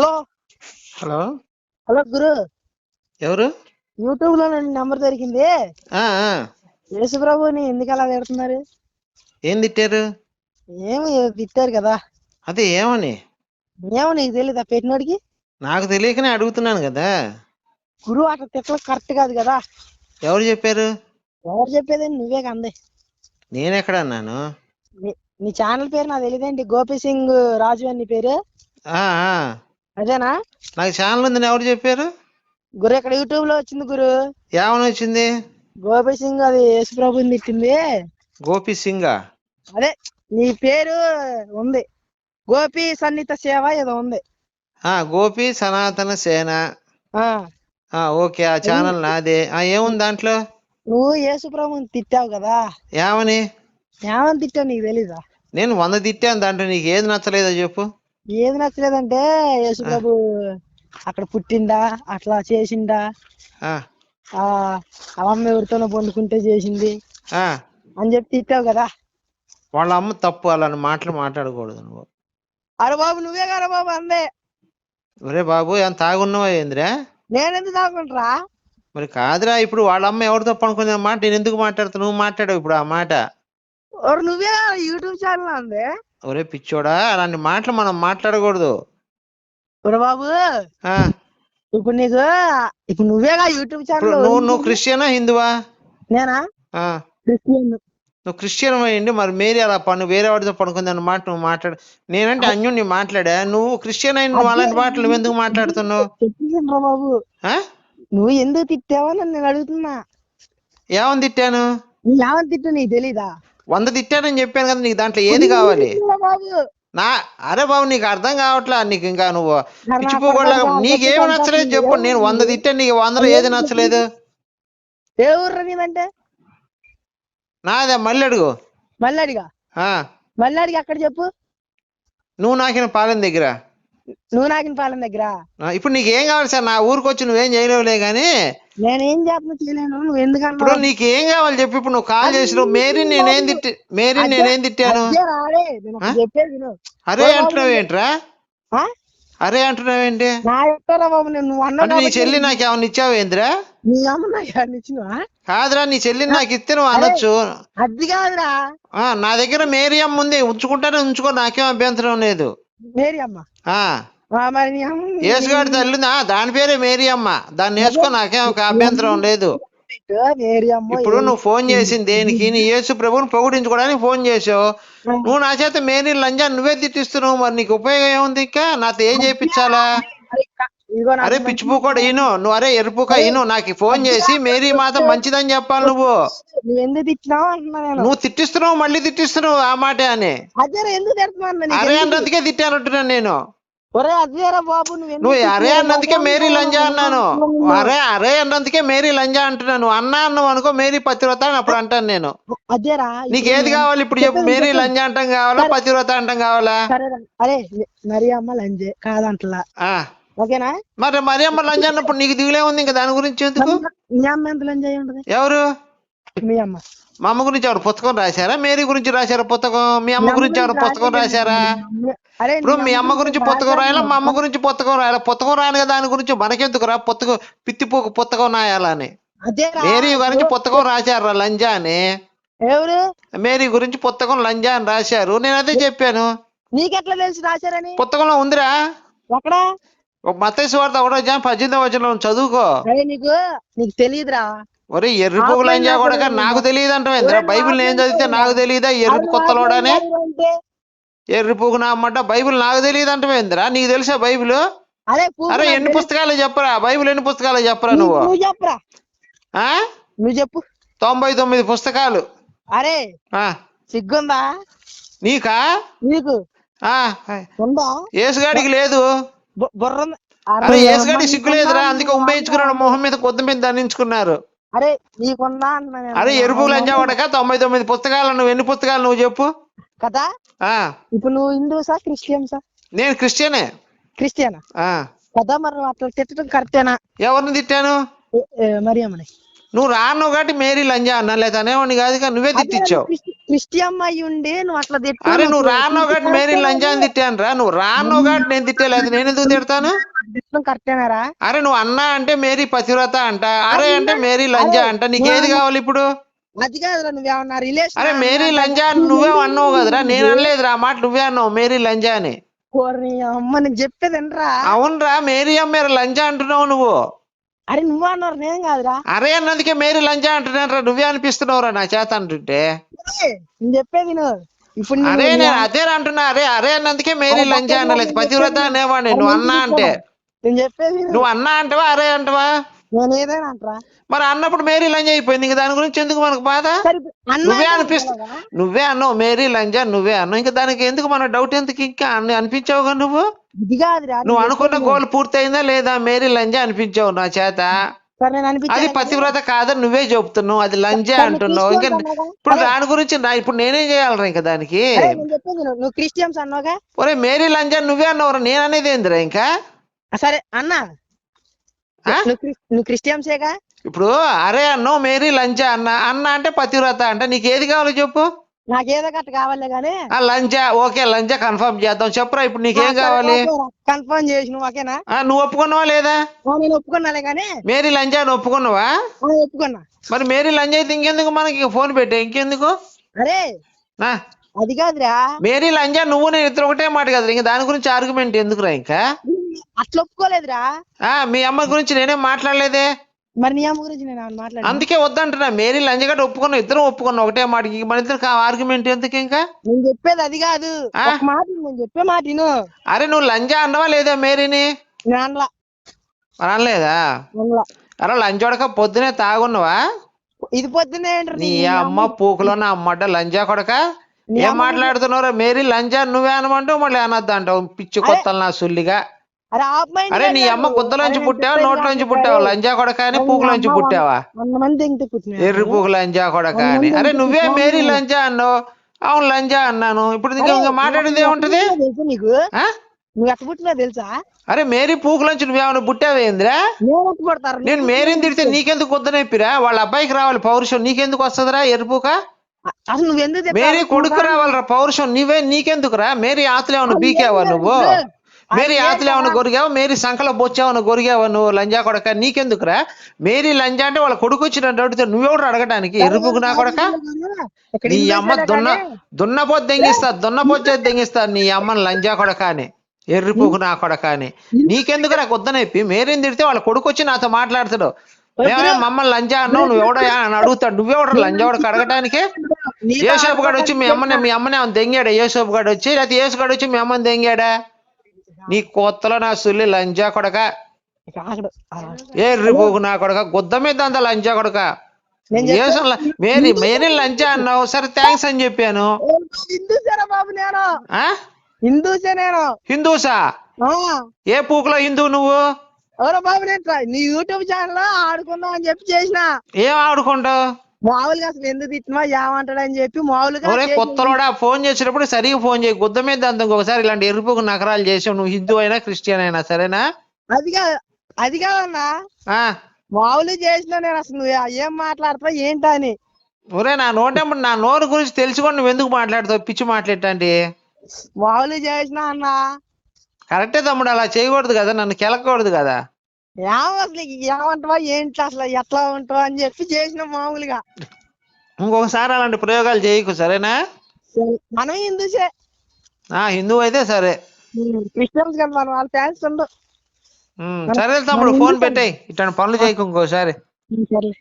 Hello hello hello గురు. ఎవరు? యూట్యూబ్లో number దొరికింది. యేసుప్రభుని ఎందుకు అలా పెడుతున్నారు ఏం తిట్టారు? ఏమి తిట్టారు కదా. అదే ఏమని? ఏమో నీకు తెలీదా పెట్టినోడికి? నాకు తెలియకనే అడుగుతున్నాను కదా. గురువు అట్లా తిట్టడం కరెక్ట్ కాదు కదా. ఎవరు చెప్పారు? ఎవరు చెప్పేది నువ్వే కంది. నేను ఎక్కడ అన్నాను? నీ- ఛానల్ పేరు నాకు తెలియదేంటి గోపి సింగ్ రాజు అని పేరు. అదేనా? నాకు ఛానల్ ఉందని ఎవరు చెప్పారు? గురు ఇక్కడ యూట్యూబ్లో వచ్చింది గురు? ఏమని వచ్చింది? గోపి సింగ్ అది యేసుప్రభుని తిట్టింది. గోపి సింగా? అదే నీ పేరు ఉంది. గోపి సన్నిహిత సేవ ఏదో ఉంది. ఆ, గోపి సనాతన సేన. ఆ. ఆ, ఓకే ఆ ఛానల్ నాదే. ఆ, ఏముంది దాంట్లో? నువ్వు యేసుప్రభుని తిట్టావు కదా. ఏమని? ఏమని తిట్టావు నీకు తెలీదా? నేను వంద తిట్టాను దాంట్లో నీకు ఏది నచ్చలేదో చెప్పు. ఏది నచ్చలేదంటే యేసుప్రభు అక్కడ పుట్టిండా అట్లా చేసిండా. ఆ, ఆ అమ్మ ఎవరితోనో పొందుకుంటే చేసింది. ఆ. అని చెప్పి తిట్టావు కదా. వాళ్ళ అమ్మ తప్పు అలాంటి మాటలు మాట్లాడకూడదు నువ్వు. అరే బాబు నువ్వే కదా బాబు అందే. ఒరే బాబు ఎంత తాగున్నావా ఏందిరా? నేనెందుకు తాగుంటరా మరి కాదురా ఇప్పుడు వాళ్ళ అమ్మ ఎవరు తప్పు అనుకునే మాట నేను ఎందుకు మాట్లాడుతా నువ్వు మాట్లాడావు ఇప్పుడు ఆ మాట. ఒరు నువ్వే యూట్యూబ్ ఛానల్ అందే. ఒరే పిచ్చోడా అలాంటి మాటలు మనం మాట్లాడకూడదు. బాబు ఇప్పుడు నీకు ఇప్పుడు నువ్వేగా యూట్యూబ్ ఛానల్ నువ్వు నువ్వు క్రిస్టియనా హిందువా? నేనా? క్రిస్టియన్. నువ్వు క్రిస్టియన్ అయ్యండి మరి మేరీ అలా పన్ను వేరే వాడితో పడుకుంది అన్న మాట నువ్వు మాట్లాడు. నేనంటే అన్యుని మాట్లాడా? నువ్వు క్రిస్టియన్ అయిన నువ్వు అలాంటి మాటలు నువ్వు ఎందుకు మాట్లాడుతున్నావు బాబు? నువ్వు ఎందుకు తిట్టావని నేను అడుగుతున్నా? ఏమని తిట్టాను? నువ్వు ఏమని తిట్టు నీకు తెలీదా? వంద తిట్టానని చెప్పాను కదా నీకు దాంట్లో ఏది కావాలి? నా అరే బాబు నీకు అర్థం కావట్లా? నీకు ఇంకా నువ్వు పిచ్చిపోకుండా నీకేమి కొడుకు నచ్చలేదు చెప్పు నేను వంద తిట్టాను నీకు వందలో ఏది నచ్చలేదు? ఏ ఊర్రా నీదంటే? నాదే మళ్ళీ అడుగు. మల్లాడిగా? ఆ, మల్లాడిగా అక్కడ చెప్పు. నువ్వు నాకిన పాలెం దగ్గర. నువ్వు నాకిన పాలెం దగ్గర? ఇప్పుడు నీకు ఏం కావాలి సార్? నా ఊరికి వచ్చి నువ్వేం చేయలేవులే కానీ నేనేం చేస్తున్నా చేయలేను. నువ్వు ఎందుకన్నా ఇప్పుడు నీకు ఏం కావాలి చెప్పు. ఇప్పుడు నువ్వు కాల్ చేసినావు. మేరీ నేనేం తిట్టి మేరీ నేనేం తిట్టాను? అరే అంటున్నావు ఏంట్రా? అరే అంటున్నావేంటి నా చెప్తారా బాబు నేను? నువ్వు అన్నావు అంటే నీ చెల్లి నాకు ఏమన్నా ఏమన్నా ఇచ్చినవా? కాదురా నీ చెల్లిని నాకు ఇస్తే నువ్వు అనొచ్చు. అది కాదురా. నా దగ్గర మేరీ అమ్మ ఉంది. ఉంచుకుంటానే ఉంచుకో. నాకేం అభ్యంతరం లేదు. మేరీ అమ్మ దాని పేరే మేరీ అమ్మ దాన్ని వేసుకో నాకేం ఒక అభ్యంతరం లేదు. ఇప్పుడు నువ్వు ఫోన్ చేసింది దేనికి? నీ యేసు ప్రభుని పొగిడించుకోవడానికి ఫోన్ చేసావు నువ్వు నా చేత మేరీ లంజా నువ్వే తిట్టిస్తున్నావు. మరి నీకు ఉపయోగం ఏముంది ఇంకా? నాతో ఏం చేయించాలా అరే, క- ఇదిగో నాకు అరే పిచ్చిపూ కూడా ఈను. నువ్వు అరే ఎరుపుక ఈను. నాకు ఫోన్ చేసి మేరీ మాత మంచిదని చెప్పాలి నువ్వు. నువ్వు ఎందుకు తిట్టినావు నువ్వు తిట్టిస్తున్నావు మళ్ళీ తిట్టిస్తున్నావు ఆ మాట అని. అరే? అన్నందుకే తిట్టానంటున్నాను నేను. నువ్వు అరే? అన్నందుకే మేరీ లంజా అన్నాను. అరే అరే అన్నందుకే మేరీ లంజా అంటున్నాను అన్నా అన్నావు అనుకో మేరీ పతివ్రత అని అప్పుడు అంటాను నేను. నీకు ఏది కావాలి? ఇప్పుడు చెప్పు. మేరీ లంజా అంటాం కావాలా? పతివ్రత అంటాం కావాలా? అరే మరి అమ్మ లంజే కాదంటలా. ఆ. ఓకేనా? మరి మరి అమ్మ లంజా అన్నప్పుడు నీకు దిగులే ఉంది ఇంకా దాని గురించి ఎందుకు? మీ అమ్మ ఎంత లంజ అయి ఉంటది? ఎవరు? మీ అమ్మ. మా అమ్మ గురించి ఎవరు పుస్తకం రాశారా? మేరీ గురించి రాశారా పుస్తకం? మీ అమ్మ గురించి ఎవరు పుస్తకం రాశారా. ఇప్పుడు మీ అమ్మ గురించి పుస్తకం రాయాలా? మా అమ్మ గురించి పుస్తకం రాయాలా? పుస్తకం రాయను కదా దాని గురించి మనకెందుకు రా పుస్తకం పిత్తిపోకు పుస్తకం రాయాలని. అదేరా మేరీ గురించి పుస్తకం రాశారా లంజా అని? ఎవరు? మేరీ గురించి పుస్తకం లంజా అని రాశారు. నేను అదే చెప్పాను. నీకెట్లా తెలిసి రాశారని? పుస్తకంలో ఉందిరా. ఎక్కడ? ఒక మత్తయి వార్త ఒకటో అధ్యాయం పద్దెనిమిది వచ్చిన చదువుకో. నీకు నీకు తెలియదురా ఒరే ఎర్రి పువ్వు లంజా కూడా నాకు తెలియదు అంటావేంద్రా బైబిల్ నేను చదివితే నాకు తెలియదా ఎరుపు కొత్తలోడని అంటే? ఎర్రి పువ్వు నా అమ్మట బైబిల్ నాకు తెలియదు అంటావేంద్రా నీకు తెలుసా బైబిల్? అరే ఎన్ని. పుస్తకాలు చెప్పరా? బైబిల్ ఎన్ని పుస్తకాలు చెప్పరా నువ్వు నువ్వు? నువ్వు చెప్పురా? ఆ? నువ్వు చెప్పు. తొంభై తొమ్మిది పుస్తకాలు. అరే ఆ. సిగ్గుందా? నీకా? నీకు? ఏసుగాడికి లేదు. బుర్ర? అరే అమ్మ, ఏసుగాడికి సిగ్గు లేదురా నీకుందా? అందుకే ఉమ్మేయించుకున్నాడు మొహం మీద కొద్ది మీద దండించుకున్నారు. అరే నీకుందా అంటున్నా నేను. అరే ఎరుపు లంజా తొంభై తొమ్మిది పుస్తకాలు నువ్వు ఎన్ని పుస్తకాలు నువ్వు చెప్పు. కదా? ఆ. ఇప్పుడు నువ్వు హిందూసా క్రిస్టియన్సా? నేను క్రిస్టియనే. క్రిస్టియనా? ఆ. కదా మరి అట్లా తిట్టడం కరెక్టేనా? ఎవరిని తిట్టాను? మరి అమ్మని నువ్వు రాను కాబట్టి మేరీ లంజా అన్నా లేదా అనేవాడిని కాదుగా నువ్వే తిట్టించావు. క్రిస్టియన్ అయ్యి ఉండి నువ్వు అట్లా తిట్టు అరే నువ్వు రాను కాబట్టి మేరీ లంజా అని తిట్టాను రా నువ్వు రాను కాబట్టి నేను తిట్టలేదు. నేను ఎందుకు తిడతాను? కరెక్టేనారా అరే నువ్వు అన్నా అంటే మేరీ పతివ్రత అంట. అరే అంటే మేరీ లంజా అంట. నీకు ఏది కావాలి ఇప్పుడు? అది కాదురా నువ్వేమన్నా రిలేషన్ అరే మేరీ లంజా అని నువ్వే అన్నావు కదరా. నేను అనలేదురా. మాట నువ్వే అన్నావు మేరీ లంజా అని అమ్మ నీకు చెప్పేది అవునరా. మేరీ అమ్మ లంజా అంటున్నావు నువ్వు. అరే నువ్వు అన్నారు నేను కాదురా. అరే అన్నందుకే మేరీ లంజా అంటున్నాను రా నువ్వే అనిపిస్తున్నావురా నా చేత అంటుంటే. నేను చెప్పేది నువ్వు ఇప్పుడు అరే నేను అదే అంటున్నా అరే అరే అన్నందుకే మేరీ లంజా అనలేదు పతివ్రత అనేవాడిని నువ్వు అన్నా అంటే. నేను చెప్పేది. నువ్వు అన్నా అంటవా అరే అంటవా? నేను ఏదైనా అంటరా? మరి అన్నప్పుడు మేరీ లంజా అయిపోయింది ఇంక దాని గురించి ఎందుకు మనకు బాధ? నువ్వే అనిపిస్తు? నువ్వే అన్నావు మేరీ లంజా నువ్వే అన్నావు. ఇంకా దానికి ఎందుకు మన డౌట్ ఎందుకు ఇంకా అన్ని అనిపించావుగా నువ్వు? ఇది కాదురా నువ్వు నేను అనుకున్న గోల్ పూర్తయిందా లేదా మేరీ లంజా అనిపించావు నా చేత? సరే నేను అనిపించాను. అది పతివ్రత కాదని నువ్వే చెప్తున్నావు అది లంజా అంటున్నావు. ఇంకా ఇప్పుడు దాని గురించి నా ఇప్పుడు నేనేం చేయాలరా ఇంకా దానికి. నువ్వు క్రిస్టియన్స్ అన్నావుగా? ఒరే మేరీ లంజా నువ్వే అన్నావు నేను అనేది ఏందిరా ఇంకా? సరే అన్న? నువ్వు క్రిస్- నువ్వు క్రిస్టియన్సేగా? ఇప్పుడు అరే అన్నావు మేరీ లంజా అన్న అన్న అంటే పతివ్రత అంటే నీకు ఏది కావాలో చెప్పు? నాకేదో గట్ట కావాలే గానీ. ఆ లంజా ఓకే లంజా కన్ఫర్మ్ చేద్దాం. చెప్పురా ఇప్పుడు నీకేం కావాలి? కన్ఫర్మ్ చేసి నువ్వు ఓకేనా నువ్వు ఒప్పుకున్నావా లేదా? నేను ఒప్పుకున్నాలే గానీ. మేరీ లంజా అని ఒప్పుకున్నావా? ఒప్పుకున్నా. మరి మేరీ లంజా అయితే ఇంకెందుకు మనకి? ఫోన్ పెట్టే ఇంకెందుకు? అరే అది కాదురా. మేరీ లంజా నువ్వు నేను ఇద్దరు ఒకటే మాట కదా ఇంకా దాని గురించి ఆర్గ్యుమెంట్ ఎందుకురా ఇంకా? అట్లా ఒప్పుకోలేదురా. ఆ మీ అమ్మ గురించి నేనేం మాట్లాడలేదే? మరి నీ అమ్మ గురించి నేను మాట్లాడి అందుకే వద్దంటున్నా. మేరీ లంజా గట్ట ఒప్పుకున్నాం ఇద్దరం ఒప్పుకున్నాం. ఒకటే మాట. మన ఇద్దరు ఆర్గ్యుమెంట్ ఎందుకు ఇంకా? నేను చెప్పేది అది కాదు. మాట నేను చెప్పే మాట విను. అరే నువ్వు లంజా అన్నవా లేదా మేరీని? అనలేదా? అనలా. అరే లంజోడక పొద్దునే తాగున్నావా? ఇది పొద్దునే నీ అమ్మ పూకులో నా అమ్మడ్డ లంజా కొడక? ఏం మాట్లాడుతున్నారా మేరీ లంజా నువ్వే అనమంటావు మళ్ళీ అనొద్దు అంటావు పిచ్చి కొత్తలు నా సుల్లిగా. అరే నీ అమ్మ గుద్దలోంచి పుట్టావా? నోట్లోంచి పుట్టావా? లంజా కొడక అని పూకులోంచి పుట్టావా? మంది ఎర్రి పూకు లంజా కొడక అని. అరే నువ్వే మేరీ లంజా అన్నావు. అవును లంజా అన్నాను. ఇప్పుడు ఇంకా మాట్లాడింది ఏముంటది? తెలుసా నీకు? ఆ? నువ్వు ఎట్ట పుట్టినా తెలుసా? అరే మేరీ పూకులోంచి నువ్వేమైనా పుట్టావేంద్రా నేను మేరీని తిడితే నీకెందుకు వద్దనెప్పిరా వాళ్ళ అబ్బాయికి రావాలి పౌరుషం. నీకెందుకు వస్తుందిరా ఎరుపుక అసలు నువ్వు ఎందుకు? మేరీ కొడుకు రావాలిరా పౌరుషం. నీవే నీకెందుకురా? మేరీ ఆతులు ఏమన్నా బీకావా నువ్వు మేరీ ఆతులు ఏమన్నా గొరిగావా? మేరీ సంకలో బొచ్చావన్నా గొరిగావా నువ్వు లంజా కొడక? నీకెందుకురా? మేరీ లంజా అంటే వాళ్ళ కొడుకు వచ్చినట్టు అడిగితే నువ్వెవడు అడగడానికి ఎరుపుకు నా కొడక? నీ అమ్మ దున్న? దున్నపోతు దెంగిస్తా దున్నపోతే దెంగిస్తా నీ అమ్మని లంజా కొడక అని. ఎర్రిపుకు నా కొడక అని. నీకెందుకు నాకు వద్దనెప్పి మేరీని తిడితే వాళ్ళ కొడుకు వచ్చి నాతో మాట్లాడతాడు. మేమే మమ్మల్ని లంజా అన్నావు? నువ్వు ఎవడయా అని అడుగుతాడు? నువ్వెవడు లంజా వాడికి అడగటానికి? నీ యేసోపు గాడు వచ్చి మీ అమ్మని మీ అమ్మని ఏమన్నా దెంగాడా? యేసోపు గాడు వచ్చి లేకపోతే యేసు గాడు వచ్చి మీ అమ్మని దెంగాడా? నీ కొత్తలో నా సుల్లి లంజా కొడక. ఆగడు. ఆ. ఏ రిపోకు నా కొడక. గుద్ద మీద అంత లంజా కొడక. మేరీ మేరీ లంజా అన్నావు? సరే థ్యాంక్స్ అని చెప్పాను. ఏ, హిందూసేనా బాబు నేను? ఆ? హిందూసే నేను. హిందూసా? ఏ పూకులో హిందూ నువ్వు? ఎవరో బాబు నేను నీ యూట్యూబ్ ఛానల్ ఆడుకుందాం అని చెప్పి చేసిన. ఏం ఆడుకుంటావు? మామూలుగా అసలు ఎందుకు తిట్టినా ఏమంటాడు అని చెప్పి మామూలుగా కొత్తలోడా ఫోన్ చేసినప్పుడు సరిగా ఫోన్ చేయి గుద్ద మీద అంత ఇంకొకసారి ఇలాంటి ఎరుపుకు నకరాలు చేసావు. నువ్వు హిందూ అయినా క్రిస్టియన్ అయినా సరేనా? అది కాదు అది కాదన్నా ఆ. మామూలు చేసిన నేను అసలు నువ్వు ఏం మాట్లాడుతావు ఏంటా అని. ఒరే నా నోటెంబడి నా నోరు గురించి తెలుసుకొని నువ్వు ఎందుకు మాట్లాడతావు? పిచ్చి మాట్లాడటాంటి మామూలు చేసిన అన్న. కరెక్టే తమ్ముడు అలా చేయకూడదు కదా నన్ను కెలకూడదు కదా. ఏమో అసలు ఏమంటావా ఏంటి అసలు ఎట్లా ఉంటావా అని చెప్పి చేసిన మామూలుగా. ఇంకొకసారి అలాంటి ప్రయోగాలు చేయకు సరేనా? సరే, మనం హిందూసే. ఆ హిందూ అయితే సరే. క్రిస్టియన్స్ కదా మనం వాళ్ళ ఫ్యాన్స్ ఉండవు సరే తమ్ముడు ఫోన్ పెట్టేయ్. ఇట్లాంటి పనులు చేయకు ఇంకోసారి. సర్లే